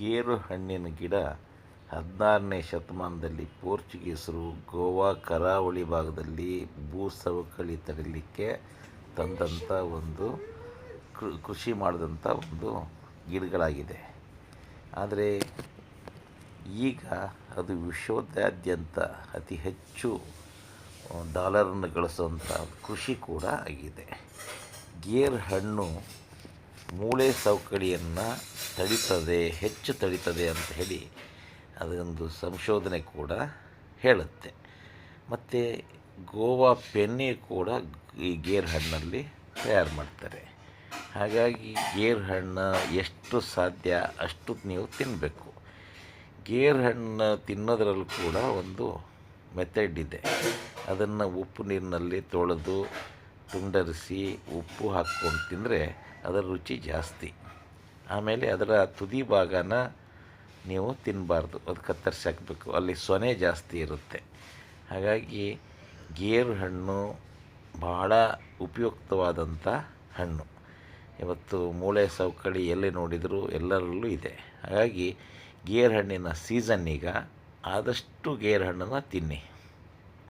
ಗೇರು ಹಣ್ಣಿನ ಗಿಡ ಹದಿನಾರನೇ ಶತಮಾನದಲ್ಲಿ ಪೋರ್ಚುಗೀಸರು ಗೋವಾ, ಕರಾವಳಿ ಭಾಗದಲ್ಲಿ ಭೂ ಸವಕಳಿ ತಡಿಲಿಕ್ಕೆ ತಂದಂಥ ಒಂದು ಕೃಷಿ ಮಾಡಿದಂಥ ಒಂದು ಗಿಡಗಳಾಗಿದೆ. ಆದರೆ ಈಗ ಅದು ವಿಶ್ವದಾದ್ಯಂತ ಅತಿ ಹೆಚ್ಚು ಡಾಲರನ್ನು ಗಳಿಸುವಂಥ ಕೃಷಿ ಕೂಡ ಆಗಿದೆ. ಗೇರ್ ಹಣ್ಣು ಮೂಳೆ ಸವಕಳಿಯನ್ನು ತಡಿತದೆ, ಹೆಚ್ಚು ತಡಿತದೆ ಅಂತ ಹೇಳಿ ಅದೊಂದು ಸಂಶೋಧನೆ ಕೂಡ ಹೇಳುತ್ತೆ. ಮತ್ತು ಗೋವಾ ಪೆನ್ನೆ ಕೂಡ ಈ ಗೇರ್ ಹಣ್ಣಲ್ಲಿ ತಯಾರು ಮಾಡ್ತಾರೆ. ಹಾಗಾಗಿ ಗೇರ್ ಹಣ್ಣು ಎಷ್ಟು ಸಾಧ್ಯ ಅಷ್ಟು ನೀವು ತಿನ್ನಬೇಕು ಗೇರ್ ಹಣ್ಣು ತಿನ್ನೋದ್ರಲ್ಲಿ ಕೂಡ ಒಂದು ಮೆಥಡ್ ಇದೆ. ಅದನ್ನು ಉಪ್ಪು ನೀರಿನಲ್ಲಿ ತೊಳೆದು ತುಂಡರಿಸಿ ಉಪ್ಪು ಹಾಕ್ಕೊಂಡು ತಿಂದರೆ ಅದರ ರುಚಿ ಜಾಸ್ತಿ. ಆಮೇಲೆ ಅದರ ತುದಿ ಭಾಗನ ನೀವು ತಿನ್ನಬಾರ್ದು ಅದು ಕತ್ತರಿಸಿ ಹಾಕಬೇಕು. ಅಲ್ಲಿ ಸೊನೆ ಜಾಸ್ತಿ ಇರುತ್ತೆ. ಹಾಗಾಗಿ ಗೇರು ಹಣ್ಣು ಭಾಳ ಉಪಯುಕ್ತವಾದಂಥ ಹಣ್ಣು. ಇವತ್ತು ಮೂಳೆ ಸವಕಳಿ ಎಲ್ಲಿ ನೋಡಿದರೂ ಎಲ್ಲರಲ್ಲೂ ಇದೆ. ಹಾಗಾಗಿ ಗೇರು ಹಣ್ಣಿನ ಸೀಸನ್ ಈಗ ಆದಷ್ಟು ಗೇರು ಹಣ್ಣನ್ನು ತಿನ್ನಿ.